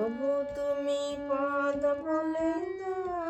ওগো তুমি পদ বলে দাও।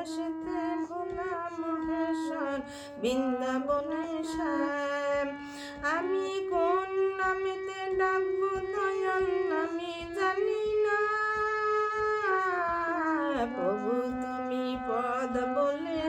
আসতে ভোলা বৃন্দাবনে শ্যাম। আমি কোন নামেতে ডাকবো দয়াল আমি জানি না। প্রভু তুমি পদ বলে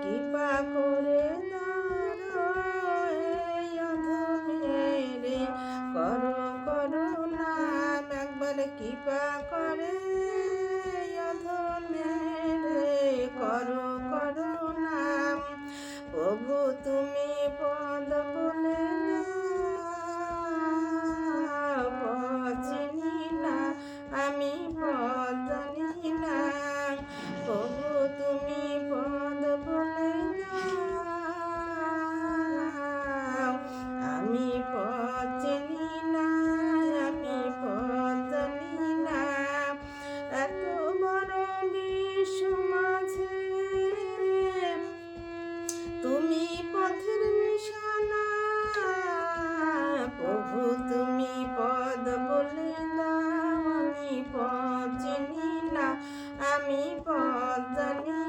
কৃপা করে করো করো নাম একবার কৃপা করে me for the new